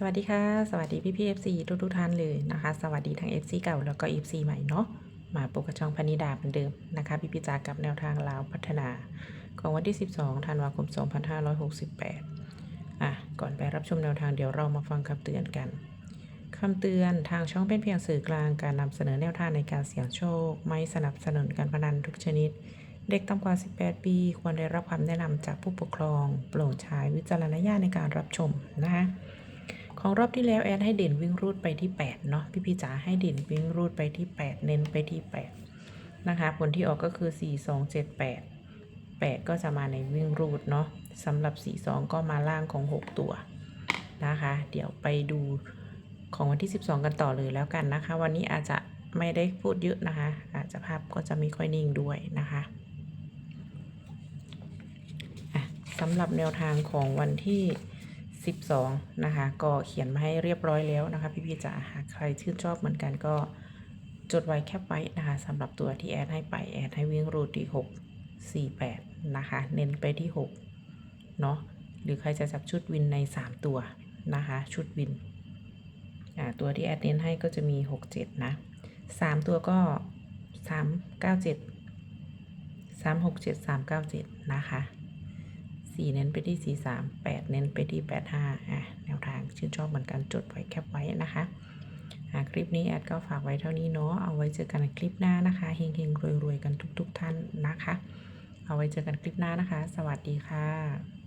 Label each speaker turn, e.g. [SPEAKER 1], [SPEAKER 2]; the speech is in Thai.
[SPEAKER 1] สวัสดีค่ะ สวัสดีพี่พี่ FC ทุกทุกท่านเลยนะคะ สวัสดีทั้ง FC เก่าแล้วก็ FC ใหม่เนาะมาปกระช่องพนิดาเหมือนเดิมนะคะ พี่พี่จากับแนวทางลาวพัฒนา ของวันที่ 12ธันวาคม 2568 อะ ก่อนไปรับชมแนวทางเดี๋ยวเรามาฟังคำเตือนกันคำเตือนทางช่องเป็นเพียงสื่อกลางการนำเสนอแนวทางในการเสี่ยงโชค ไม่สนับสนุนการพนันทุกชนิด เด็กต่ำกว่า 18 ปี ควรได้รับคำแนะนำจากผู้ปกครอง โปร่งใช้วิจารณญาณในการรับชมนะคะ ของรอบที่แล้วแอนให้เด่นวิ่งรูดไปที่ 8 เนาะพี่พี่จ๋าให้เด่นวิ่งรูดไปที่ 8 เน้นไปที่ 8 นะคะ ผลที่ออกก็คือ 4 2 7 8 8 ก็จะมาในวิ่งรูดเนาะสำหรับ 4 2 ก็มาล่างของ 6 ตัวนะคะ เดี๋ยวไปดูของวันที่ 12 กันต่อเลยแล้วกันนะคะ วันนี้อาจจะไม่ได้พูดเยอะนะคะ อาจจะภาพก็จะไม่ค่อยนิ่งด้วยนะคะสำหรับแนวทางของวันที่ 12 นะคะ ก็เขียนมาให้เรียบร้อยแล้วนะคะ พี่ๆจ๋าหากใครชื่นชอบเหมือนกันก็จดไว้แคปไว้นะคะสำหรับตัวที่แอดให้ไปแอดให้วิ่งรูดที่ 6 4 8 นะคะ เน้นไปที่ 6 เนาะหรือใครจะจับชุดวินใน 3 ตัวนะคะ ชุดวินตัวที่แอดเน้นให้ก็จะมี 6 7 นะ 3 ตัวก็ 3 9 7 3 6 7 3 9 7 นะคะ 4 เน้นไปที่ 4 3 8 เน้นไปที่ 8 5อะแนวทางชื่นชอบเหมือนกันจดไว้แคปไว้นะคะอะคลิปนี้แอดก็ฝากไว้เท่านี้เนาะเอาไว้เจอกันในคลิปหน้านะคะเฮงๆรวยๆกันทุกๆท่านนะคะ เอาไว้เจอกันคลิปหน้านะคะ สวัสดีค่ะ